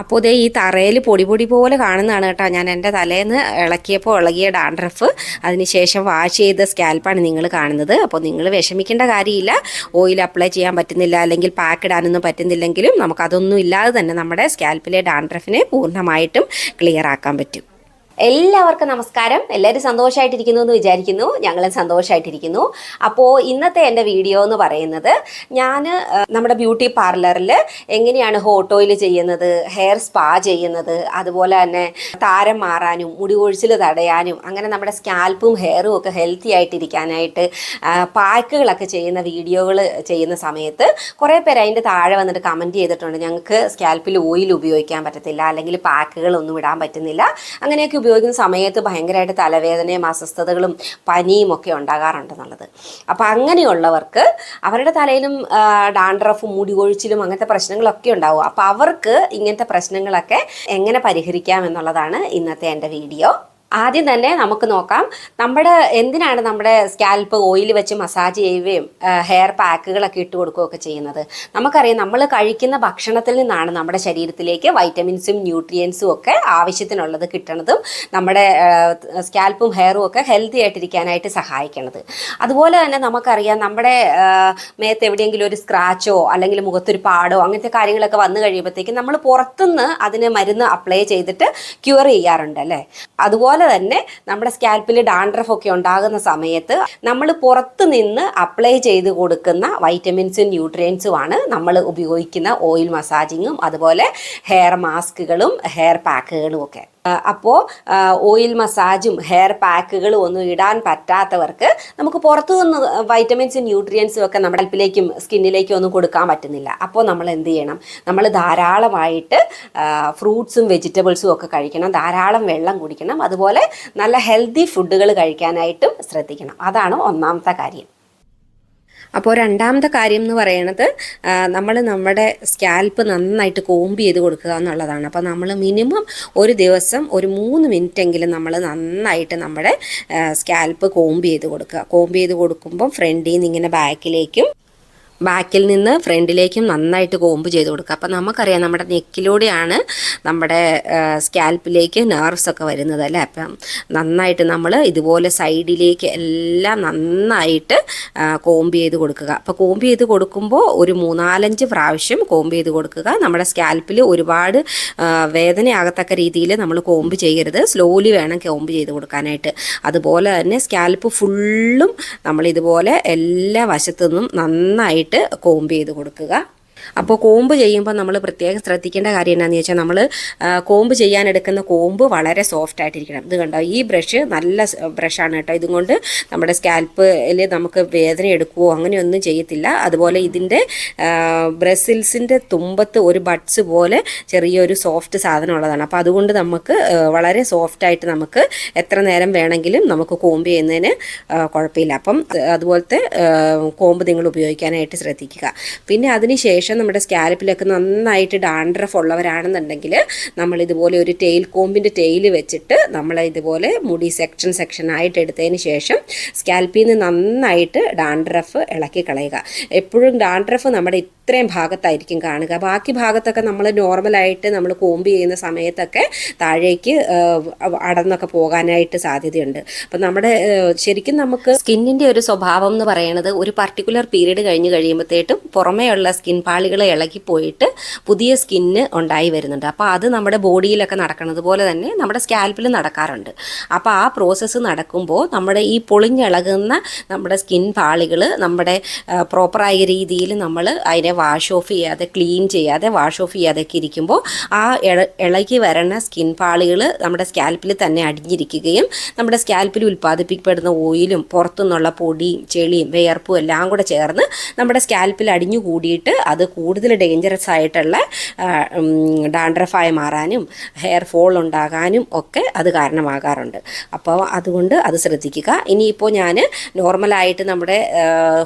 അപ്പോൾ ഇതേ ഈ തറയിൽ പൊടി പൊടി പോലെ കാണുന്നതാണ് കേട്ടോ. ഞാൻ എന്റെ തലേന്ന് ഇളക്കിയപ്പോൾ ഇളകിയ ഡാൻഡ്രഫ്. അതിനുശേഷം വാഷ് ചെയ്ത സ്കാൽപ്പാണ് നിങ്ങൾ കാണുന്നത്. അപ്പോൾ നിങ്ങൾ വിഷമിക്കേണ്ട കാര്യമില്ല. ഓയിൽ അപ്ലൈ ചെയ്യാൻ പറ്റുന്നില്ല അല്ലെങ്കിൽ പാക്ക് ഇടാനൊന്നും പറ്റുന്നില്ലെങ്കിലും നമുക്കതൊന്നും ഇല്ലാതെ തന്നെ നമ്മുടെ സ്കാൽപ്പിലെ ഡാൻഡ്രഫിനെ പൂർണമായിട്ടും ക്ലിയർ ആക്കാൻ പറ്റും. എല്ലാവർക്കും നമസ്കാരം. എല്ലാവരും സന്തോഷമായിട്ടിരിക്കുന്നു എന്ന് വിചാരിക്കുന്നു. ഞങ്ങളും സന്തോഷമായിട്ടിരിക്കുന്നു അപ്പോൾ ഇന്നത്തെ എന്റെ വീഡിയോ എന്ന് പറയുന്നത് ഞാൻ നമ്മുടെ ബ്യൂട്ടി പാർലറിൽ എങ്ങനെയാണ് ഹോട്ട് ഓയിൽ ചെയ്യുന്നത് ഹെയർ സ്പാ ചെയ്യുന്നത് അതുപോലെ തന്നെ താരം മാറാനും മുടി കൊഴിച്ചിൽ തടയാനും അങ്ങനെ നമ്മുടെ സ്കാൽപ്പും ഹെയറും ഒക്കെ ഹെൽത്തി ആയിട്ടിരിക്കാനായിട്ട് പാക്കുകളൊക്കെ ചെയ്യുന്ന വീഡിയോകൾ ചെയ്യുന്ന സമയത്ത് കുറേ പേര് അതിന്റെ താഴെ വന്നിട്ട് കമന്റ് ചെയ്തിട്ടുണ്ട്. ഞങ്ങൾക്ക് സ്കാൽപ്പിൽ ഓയിൽ ഉപയോഗിക്കാൻ പറ്റത്തില്ല അല്ലെങ്കിൽ പാക്കുകളൊന്നും ഇടാൻ പറ്റുന്നില്ല അങ്ങനെയൊക്കെ ഉപയോഗിക്കുന്ന സമയത്ത് ഭയങ്കരമായിട്ട് തലവേദനയും അസ്വസ്ഥതകളും പനിയും ഒക്കെ ഉണ്ടാകാറുണ്ടെന്നുള്ളത് അപ്പം അങ്ങനെയുള്ളവർക്ക് അവരുടെ തലയിലും ഡാൻഡ്രഫും മുടി കൊഴിച്ചിലും അങ്ങനത്തെ പ്രശ്നങ്ങളൊക്കെ ഉണ്ടാവും. അപ്പോൾ അവർക്ക് ഇങ്ങനത്തെ പ്രശ്നങ്ങളൊക്കെ എങ്ങനെ പരിഹരിക്കാം എന്നുള്ളതാണ് ഇന്നത്തെ എന്റെ വീഡിയോ. ആദ്യം തന്നെ നമുക്ക് നോക്കാം. നമ്മുടെ എന്തിനാണ് നമ്മുടെ സ്കാൽപ്പ് ഓയിൽ വെച്ച് മസാജ് ചെയ്യുകയും ഹെയർ പാക്കുകളൊക്കെ ഇട്ട് കൊടുക്കുകയൊക്കെ ചെയ്യുന്നത്? നമുക്കറിയാം നമ്മൾ കഴിക്കുന്ന ഭക്ഷണത്തിൽ നിന്നാണ് നമ്മുടെ ശരീരത്തിലേക്ക് വൈറ്റമിൻസും ന്യൂട്രിയൻസും ഒക്കെ ആവശ്യത്തിനുള്ളത് കിട്ടണതും നമ്മുടെ സ്കാൽപ്പും ഹെയറും ഒക്കെ ഹെൽത്തി ആയിട്ടിരിക്കാനായിട്ട് സഹായിക്കണത്. അതുപോലെ തന്നെ നമുക്കറിയാം നമ്മുടെ മേത്ത് എവിടെയെങ്കിലും ഒരു സ്ക്രാച്ചോ അല്ലെങ്കിൽ മുഖത്തൊരു പാടോ അങ്ങനത്തെ കാര്യങ്ങളൊക്കെ വന്നു കഴിയുമ്പോഴത്തേക്കും നമ്മൾ പുറത്തുനിന്ന് അതിന് മരുന്ന് അപ്ലൈ ചെയ്തിട്ട് ക്യൂർ ചെയ്യാറുണ്ട് അല്ലേ? അതുപോലെ തന്നെ നമ്മുടെ സ്കാൽപ്പിൽ ഡാൻഡ്രഫ് ഒക്കെ ഉണ്ടാകുന്ന സമയത്ത് നമ്മൾ പുറത്ത് നിന്ന് അപ്ലൈ ചെയ്ത് കൊടുക്കുന്ന വൈറ്റമിൻസും ന്യൂട്രിയൻസും ആണ് നമ്മൾ ഉപയോഗിക്കുന്ന ഓയിൽ മസാജിങ്ങും അതുപോലെ ഹെയർ മാസ്കുകളും ഹെയർ പാക്കുകളും ഒക്കെ. അപ്പോൾ ഓയിൽ മസാജും ഹെയർ പാക്കുകളും ഒന്നും ഇടാൻ പറ്റാത്തവർക്ക് നമുക്ക് പുറത്തു നിന്ന് വൈറ്റമിൻസും ന്യൂട്രിയൻസും ഒക്കെ നമ്മുടെ ഹെൽപ്പിലേക്കും സ്കിന്നിലേക്കും ഒന്നും കൊടുക്കാൻ പറ്റുന്നില്ല. അപ്പോൾ നമ്മൾ എന്ത് ചെയ്യണം? നമ്മൾ ധാരാളമായിട്ട് ഫ്രൂട്ട്സും വെജിറ്റബിൾസും ഒക്കെ കഴിക്കണം. ധാരാളം വെള്ളം കുടിക്കണം. അതുപോലെ നല്ല ഹെൽത്തി ഫുഡുകൾ കഴിക്കാനായിട്ടും ശ്രദ്ധിക്കണം. അതാണ് ഒന്നാമത്തെ കാര്യം. അപ്പോൾ രണ്ടാമത്തെ കാര്യം എന്ന് പറയുന്നത് നമ്മൾ നമ്മുടെ സ്കാൽപ്പ് നന്നായിട്ട് കോമ്പ് ചെയ്ത് കൊടുക്കുക എന്നുള്ളതാണ്. അപ്പോൾ നമ്മൾ മിനിമം ഒരു ദിവസം ഒരു മൂന്ന് മിനിറ്റ് എങ്കിലും നമ്മൾ നന്നായിട്ട് നമ്മുടെ സ്കാൽപ്പ് കോമ്പ് ചെയ്ത് കൊടുക്കുക. കോമ്പ് ചെയ്ത് കൊടുക്കുമ്പോൾ ഫ്രണ്ടിൽ നിന്ന് ഇങ്ങനെ ബാക്കിലേക്കും ബാക്കിൽ നിന്ന് ഫ്രണ്ടിലേക്കും നന്നായിട്ട് കോമ്പ് ചെയ്ത് കൊടുക്കുക. അപ്പം നമുക്കറിയാം നമ്മുടെ നെക്കിലൂടെയാണ് നമ്മുടെ സ്കാൽപ്പിലേക്ക് നെർവ്സ് ഒക്കെ വരുന്നത് അല്ലേ? അപ്പം നന്നായിട്ട് നമ്മൾ ഇതുപോലെ സൈഡിലേക്ക് എല്ലാം നന്നായിട്ട് കോമ്പ് ചെയ്ത് കൊടുക്കുക. അപ്പോൾ കോമ്പ് ചെയ്ത് കൊടുക്കുമ്പോൾ ഒരു മൂന്നാലഞ്ച് പ്രാവശ്യം കോമ്പ് ചെയ്ത് കൊടുക്കുക. നമ്മുടെ സ്കാൽപ്പിൽ ഒരുപാട് വേദനയാകത്തക്ക രീതിയിൽ നമ്മൾ കോമ്പ് ചെയ്യരുത്. സ്ലോലി വേണം കോമ്പ് ചെയ്ത് കൊടുക്കാനായിട്ട്. അതുപോലെ തന്നെ സ്കാൽപ്പ് ഫുള്ളും നമ്മൾ ഇതുപോലെ എല്ലാ വശത്തു നിന്നും നന്നായിട്ട് കോമ്പ് ചെയ്ത് കൊടുക്കുക. അപ്പോൾ കോമ്പ് ചെയ്യുമ്പോൾ നമ്മൾ പ്രത്യേകം ശ്രദ്ധിക്കേണ്ട കാര്യം എന്താണെന്ന് വെച്ചാൽ നമ്മൾ കോമ്പ് ചെയ്യാൻ എടുക്കുന്ന കോമ്പ് വളരെ സോഫ്റ്റ് ആയിട്ടിരിക്കണം. ഇത് കണ്ടോ? ഈ ബ്രഷ് നല്ല ബ്രഷാണ് കേട്ടോ. ഇതും കൊണ്ട് നമ്മുടെ സ്കാൽപ്പിൽ നമുക്ക് വേദന എടുക്കുവോ അങ്ങനെയൊന്നും ചെയ്യത്തില്ല. അതുപോലെ ഇതിന്റെ ബ്രസിൽസിന്റെ തുമ്പത്ത് ഒരു ബഡ്സ് പോലെ ചെറിയൊരു സോഫ്റ്റ് സാധനം ഉള്ളതാണ് അപ്പോൾ അതുകൊണ്ട് നമുക്ക് വളരെ സോഫ്റ്റ് ആയിട്ട് നമുക്ക് എത്ര നേരം വേണമെങ്കിലും നമുക്ക് കോമ്പ് ചെയ്യുന്നതിന് കുഴപ്പമില്ല. അപ്പം അതുപോലത്തെ കോമ്പ് നിങ്ങൾ ഉപയോഗിക്കാനായിട്ട് ശ്രദ്ധിക്കുക. പിന്നെ അതിന് ശേഷം നമ്മുടെ സ്കാലപ്പിലൊക്കെ നന്നായിട്ട് ഡാൻഡ്രഫ് ഉള്ളവരാണെന്നുണ്ടെങ്കിൽ നമ്മൾ ഇതുപോലെ ഒരു ടെയിൽ കോമ്പിന്റെ ടെയിൽ വെച്ചിട്ട് നമ്മൾ ഇതുപോലെ മുടി സെക്ഷൻ സെക്ഷൻ ആയിട്ട് എടുത്തതിന് ശേഷം സ്കാൽപ്പിൽ നിന്ന് നന്നായിട്ട് ഡാൻഡ്രഫ് ഇളക്കി കളയുക. എപ്പോഴും ഡാൻഡ്രഫ് നമ്മുടെ ഇത്രയും ഭാഗത്തായിരിക്കും കാണുക. ബാക്കി ഭാഗത്തൊക്കെ നമ്മൾ നോർമലായിട്ട് നമ്മൾ കോമ്പ് ചെയ്യുന്ന സമയത്തൊക്കെ താഴേക്ക് അടന്നൊക്കെ പോകാനായിട്ട് സാധ്യതയുണ്ട്. അപ്പം നമ്മുടെ ശരിക്കും നമുക്ക് സ്കിന്നിന്റെ ഒരു സ്വഭാവം എന്ന് പറയുന്നത് ഒരു പർട്ടിക്കുലർ പീരീഡ് കഴിഞ്ഞ് കഴിയുമ്പോഴത്തേട്ടും പുറമേയുള്ള സ്കിൻ പാളികൾ ഇളകിപ്പോയിട്ട് പുതിയ സ്കിന്ന് ഉണ്ടായി വരുന്നുണ്ട്. അപ്പോൾ അത് നമ്മുടെ ബോഡിയിലൊക്കെ നടക്കുന്നത് പോലെ തന്നെ നമ്മുടെ സ്കാൽപ്പിൽ നടക്കാറുണ്ട്. അപ്പോൾ ആ പ്രോസസ്സ് നടക്കുമ്പോൾ നമ്മുടെ ഈ പൊളിഞ്ഞിളകുന്ന നമ്മുടെ സ്കിൻ പാളികൾ നമ്മുടെ പ്രോപ്പറായ രീതിയിൽ നമ്മൾ അതിനെ വാഷ് ഓഫ് ചെയ്യാതെ ക്ലീൻ ചെയ്യാതെ വാഷ് ഓഫ് ചെയ്യാതെയൊക്കെ ഇരിക്കുമ്പോൾ ആ ഇള- ഇളകി വരണ സ്കിൻ പാളികൾ നമ്മുടെ സ്കാൽപ്പിൽ തന്നെ അടിഞ്ഞിരിക്കുകയും നമ്മുടെ സ്കാൽപ്പിൽ ഉൽപ്പാദിപ്പിക്കപ്പെടുന്ന ഓയിലും പുറത്തുനിന്നുള്ള പൊടിയും ചെളിയും വിയർപ്പും എല്ലാം കൂടെ ചേർന്ന് നമ്മുടെ സ്കാൽപ്പിൽ അടിഞ്ഞു കൂടിയിട്ട് അത് കൂടുതൽ ഡേഞ്ചറസ് ആയിട്ടുള്ള ഡാൻഡ്രഫായി മാറാനും ഹെയർ ഫോൾ ഉണ്ടാകാനും ഒക്കെ അത് കാരണമാകാറുണ്ട്. അപ്പോൾ അതുകൊണ്ട് അത് ശ്രദ്ധിക്കുക. ഇനിയിപ്പോൾ ഞാൻ നോർമലായിട്ട് നമ്മുടെ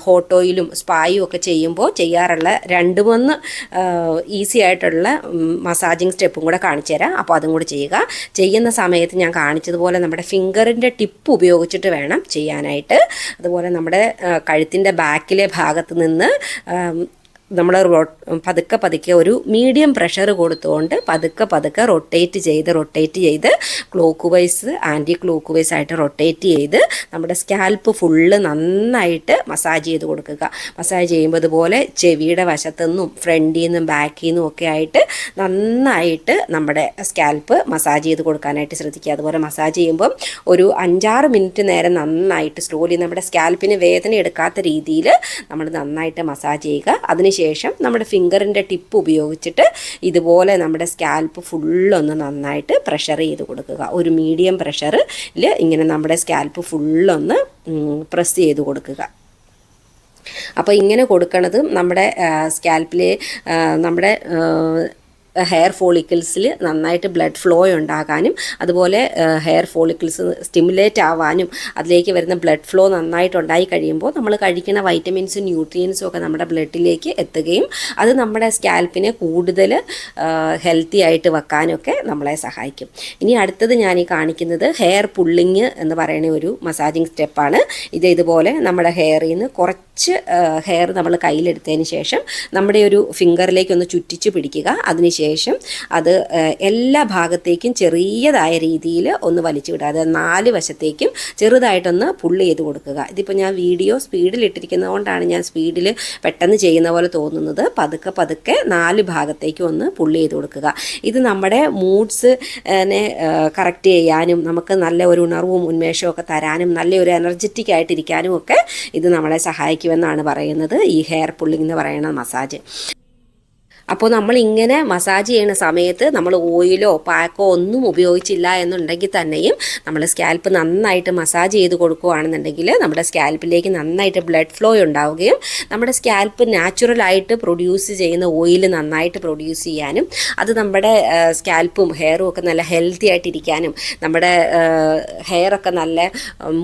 ഹോട്ട് ഓയിലും സ്പായും ഒക്കെ ചെയ്യുമ്പോൾ ചെയ്യാറുള്ള രണ്ട് മൂന്ന് ഈസി ആയിട്ടുള്ള മസാജിങ് സ്റ്റെപ്പും കൂടെ കാണിച്ചു തരാം. അപ്പോൾ അതും കൂടി ചെയ്യുക. ചെയ്യുന്ന സമയത്ത് ഞാൻ കാണിച്ചതുപോലെ നമ്മുടെ ഫിംഗറിന്റെ ടിപ്പ് ഉപയോഗിച്ചിട്ട് വേണം ചെയ്യാനായിട്ട്. അതുപോലെ നമ്മുടെ കഴുത്തിന്റെ ബാക്കിലെ ഭാഗത്ത് നിന്ന് നമ്മൾ പതുക്കെ പതുക്കെ ഒരു മീഡിയം പ്രഷർ കൊടുത്തുകൊണ്ട് പതുക്കെ പതുക്കെ റൊട്ടേറ്റ് ചെയ്ത് റൊട്ടേറ്റ് ചെയ്ത് clockwise anti clock vice ആയിട്ട് റൊട്ടേറ്റ് ചെയ്ത് നമ്മുടെ സ്കാൽപ്പ് ഫുള്ള് നന്നായിട്ട് മസാജ് ചെയ്ത് കൊടുക്കുക. മസാജ് ചെയ്യുമ്പോൾ ഇതുപോലെ ചെവിയുടെ വശത്തുനിന്നും ഫ്രണ്ടിൽ നിന്നും ബാക്കിൽ നിന്നും ഒക്കെ ആയിട്ട് നന്നായിട്ട് നമ്മുടെ സ്കാൽപ്പ് മസാജ് ചെയ്ത് കൊടുക്കാനായിട്ട് ശ്രദ്ധിക്കുക. അതുപോലെ മസാജ് ചെയ്യുമ്പം ഒരു അഞ്ചാറ് മിനിറ്റ് നേരം നന്നായിട്ട് സ്ലോലി നമ്മുടെ സ്കാൽപ്പിന് വേദന എടുക്കാത്ത രീതിയിൽ നമ്മൾ നന്നായിട്ട് മസാജ് ചെയ്യുക. അതിനുശേഷം നമ്മുടെ ഫിംഗറിന്റെ ടിപ്പ് ഉപയോഗിച്ചിട്ട് ഇതുപോലെ നമ്മുടെ സ്കാൽപ്പ് ഫുള്ളൊന്ന് നന്നായിട്ട് പ്രഷർ ചെയ്ത് കൊടുക്കുക. ഒരു മീഡിയം പ്രഷറിൽ ഇങ്ങനെ നമ്മുടെ സ്കാൽപ്പ് ഫുള്ളൊന്ന് പ്രസ് ചെയ്ത് കൊടുക്കുക. അപ്പോൾ ഇങ്ങനെ കൊടുക്കണത് നമ്മുടെ സ്കാൽപ്പിൽ നമ്മുടെ ഹെയർ ഫോളിക്കിൾസിൽ നന്നായിട്ട് ബ്ലഡ് ഫ്ലോ ഉണ്ടാകാനും അതുപോലെ ഹെയർ ഫോളിക്കിൾസ് സ്റ്റിമുലേറ്റ് ആവാനും അതിലേക്ക് വരുന്ന ബ്ലഡ് ഫ്ലോ നന്നായിട്ട് ഉണ്ടായി കഴിയുമ്പോൾ നമ്മൾ കഴിക്കുന്ന വൈറ്റമിൻസും ന്യൂട്രിയൻസും ഒക്കെ നമ്മുടെ ബ്ലഡിലേക്ക് എത്തുകയും അത് നമ്മുടെ സ്കാൽപ്പിനെ കൂടുതൽ ഹെൽത്തി ആയിട്ട് വെക്കാനൊക്കെ നമ്മളെ സഹായിക്കും. ഇനി അടുത്തത് ഞാൻ ഈ കാണിക്കുന്നത് ഹെയർ പുള്ളിങ് എന്ന് പറയുന്ന ഒരു മസാജിങ് സ്റ്റെപ്പാണ് ഇത് ഇതുപോലെ നമ്മുടെ ഹെയറിൽ നിന്ന് കുറച്ച് ഹെയർ നമ്മൾ കയ്യിലെടുത്തതിന് ശേഷം നമ്മുടെ ഒരു ഫിംഗറിലേക്ക് ഒന്ന് ചുറ്റിച്ച് പിടിക്കുക. അതിനുശേഷം അത് എല്ലാ ഭാഗത്തേക്കും ചെറിയതായ രീതിയിൽ ഒന്ന് വലിച്ചു വിടുക. അതായത് നാല് വശത്തേക്കും ചെറുതായിട്ടൊന്ന് പുള്ള് ചെയ്ത് കൊടുക്കുക. ഇതിപ്പോൾ ഞാൻ വീഡിയോ സ്പീഡിൽ കൊണ്ടാണ് ഞാൻ സ്പീഡിൽ പെട്ടെന്ന് ചെയ്യുന്ന പോലെ തോന്നുന്നത്. പതുക്കെ പതുക്കെ നാല് ഭാഗത്തേക്കും ഒന്ന് പുള്ള് ചെയ്ത് കൊടുക്കുക. ഇത് നമ്മുടെ മൂഡ്സ് കറക്റ്റ് ചെയ്യാനും നമുക്ക് നല്ല ഒരു ഉണർവും ഉന്മേഷവും ഒക്കെ തരാനും നല്ലൊരു എനർജറ്റിക് ആയിട്ടിരിക്കാനും ഒക്കെ ഇത് നമ്മളെ സഹായിക്കുമെന്നാണ് പറയുന്നത്. ഈ ഹെയർ പുള്ളിംഗ് എന്ന് പറയുന്ന മസാജ് അപ്പോൾ നമ്മൾ ഇങ്ങനെ മസാജ് ചെയ്യുന്ന സമയത്ത് നമ്മൾ ഓയിലോ പാക്കോ ഒന്നും ഉപയോഗിച്ചില്ല എന്നുണ്ടെങ്കിൽ തന്നെയും നമ്മൾ സ്കാൽപ്പ് നന്നായിട്ട് മസാജ് ചെയ്ത് കൊടുക്കുകയാണെന്നുണ്ടെങ്കിൽ നമ്മുടെ സ്കാൽപ്പിലേക്ക് നന്നായിട്ട് ബ്ലഡ് ഫ്ലോ ഉണ്ടാവുകയും നമ്മുടെ സ്കാൽപ്പ് നാച്ചുറലായിട്ട് പ്രൊഡ്യൂസ് ചെയ്യുന്ന ഓയിൽ നന്നായിട്ട് പ്രൊഡ്യൂസ് ചെയ്യാനും അത് നമ്മുടെ സ്കാൽപ്പും ഹെയറും ഒക്കെ നല്ല ഹെൽത്തി ആയിട്ടിരിക്കാനും നമ്മുടെ ഹെയറൊക്കെ നല്ല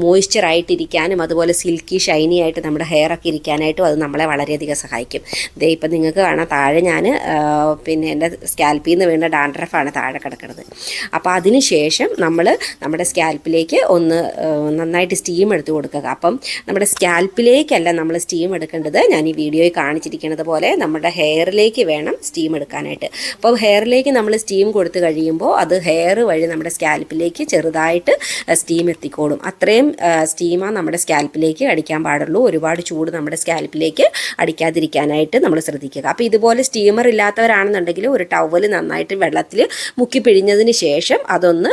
മോയ്സ്ചറായിട്ടിരിക്കാനും അതുപോലെ സിൽക്കി ഷൈനി ആയിട്ട് നമ്മുടെ ഹെയറൊക്കെ ഇരിക്കാനായിട്ടും അത് നമ്മളെ വളരെയധികം സഹായിക്കും. ഇതേ ഇപ്പം നിങ്ങൾക്ക് കാണാം താഴെ ഞാൻ പിന്നെ എന്റെ സ്കാൽപ്പിൽ നിന്ന് വീണ ഡാൻഡ്രഫാണ് താഴെ കിടക്കുന്നത് അപ്പോൾ അതിന് ശേഷം നമ്മൾ നമ്മുടെ സ്കാൽപ്പിലേക്ക് ഒന്ന് നന്നായിട്ട് സ്റ്റീം എടുത്ത് കൊടുക്കുക. അപ്പം നമ്മുടെ സ്കാൽപ്പിലേക്കല്ല നമ്മൾ സ്റ്റീം എടുക്കേണ്ടത്. ഞാൻ ഈ വീഡിയോയിൽ കാണിച്ചിരിക്കുന്നത് പോലെ നമ്മുടെ ഹെയറിലേക്ക് വേണം സ്റ്റീം എടുക്കാനായിട്ട്. അപ്പോൾ ഹെയറിലേക്ക് നമ്മൾ സ്റ്റീം കൊടുത്തു കഴിയുമ്പോൾ അത് ഹെയർ വഴി നമ്മുടെ സ്കാൽപ്പിലേക്ക് ചെറുതായിട്ട് സ്റ്റീം എത്തിക്കോളും. അത്രയും സ്റ്റീമാണ് നമ്മുടെ സ്കാൽപ്പിലേക്ക് അടിക്കാൻ പാടുള്ളൂ. ഒരുപാട് ചൂട് നമ്മുടെ സ്കാൽപ്പിലേക്ക് അടിക്കാതിരിക്കാനായിട്ട് നമ്മൾ ശ്രദ്ധിക്കുക. അപ്പോൾ ഇതുപോലെ സ്റ്റീമർ ഇല്ലാത്തവരാണെന്നുണ്ടെങ്കിൽ ഒരു ടവൽ നന്നായിട്ട് വെള്ളത്തിൽ മുക്കി പിഴിഞ്ഞതിന് ശേഷം അതൊന്ന്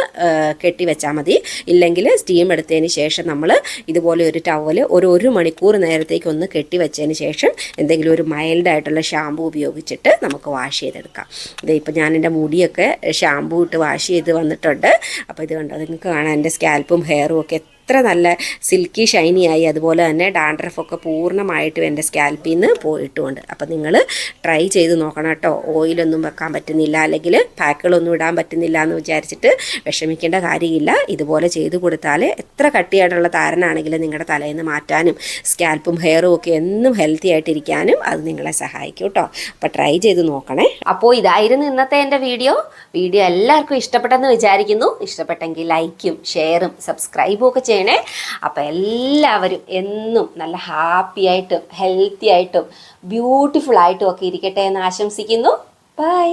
കെട്ടി വെച്ചാൽ മതി. ഇല്ലെങ്കിൽ സ്റ്റീം എടുത്തതിന് ശേഷം നമ്മൾ ഇതുപോലെ ഒരു ടവൽ ഒരു ഒരു മണിക്കൂർ നേരത്തേക്ക് ഒന്ന് കെട്ടി ശേഷം എന്തെങ്കിലും ഒരു മൈൽഡായിട്ടുള്ള ഷാമ്പു ഉപയോഗിച്ചിട്ട് നമുക്ക് വാഷ് ചെയ്തെടുക്കാം. ഇത് ഇപ്പോൾ ഞാൻ എന്റെ മുടിയൊക്കെ ഷാമ്പു ഇട്ട് വാഷ് ചെയ്ത് വന്നിട്ടുണ്ട്. അപ്പോൾ ഇത് കണ്ടോ നിങ്ങൾക്ക് കാണാം എന്റെ സ്കാൽപ്പും ഹെയറും ഒക്കെ എത്ര നല്ല സിൽക്കി ആയി അതുപോലെ തന്നെ ഡാൻഡ്രഫൊക്കെ പൂർണമായിട്ടും എന്റെ സ്കാൽപ്പിൽ നിന്ന് പോയിട്ടുമുണ്ട് അപ്പോൾ നിങ്ങൾ ട്രൈ ചെയ്ത് നോക്കണം കേട്ടോ ഓയിലൊന്നും വെക്കാൻ പറ്റുന്നില്ല അല്ലെങ്കിൽ പാക്കുകളൊന്നും ഇടാൻ പറ്റുന്നില്ല എന്ന് വിചാരിച്ചിട്ട് വിഷമിക്കേണ്ട കാര്യമില്ല. ഇതുപോലെ ചെയ്ത് കൊടുത്താൽ എത്ര കട്ടിയായിട്ടുള്ള താരനാണെങ്കിലും നിങ്ങളുടെ തലയിൽ നിന്ന് മാറ്റാനും സ്കാൽപ്പും ഹെയറും ഒക്കെ എന്നും ഹെൽത്തി ആയിട്ടിരിക്കാനും അത് നിങ്ങളെ സഹായിക്കും കേട്ടോ അപ്പോൾ ട്രൈ ചെയ്ത് നോക്കണേ. അപ്പോൾ ഇതായിരുന്നു ഇന്നത്തെ എന്റെ വീഡിയോ. വീഡിയോ എല്ലാവർക്കും ഇഷ്ടപ്പെട്ടെന്ന് വിചാരിക്കുന്നു. ഇഷ്ടപ്പെട്ടെങ്കിൽ ലൈക്കും ഷെയറും സബ്സ്ക്രൈബും ഒക്കെ ചെയ്യണേ. അപ്പോൾ എല്ലാവരും എന്നും നല്ല ഹാപ്പി ആയിട്ടും ഹെൽത്തി ആയിട്ടും ബ്യൂട്ടിഫുൾ ആയിട്ടും ഒക്കെ ഇരിക്കട്ടെ എന്ന് ആശംസിക്കുന്നു. ബൈ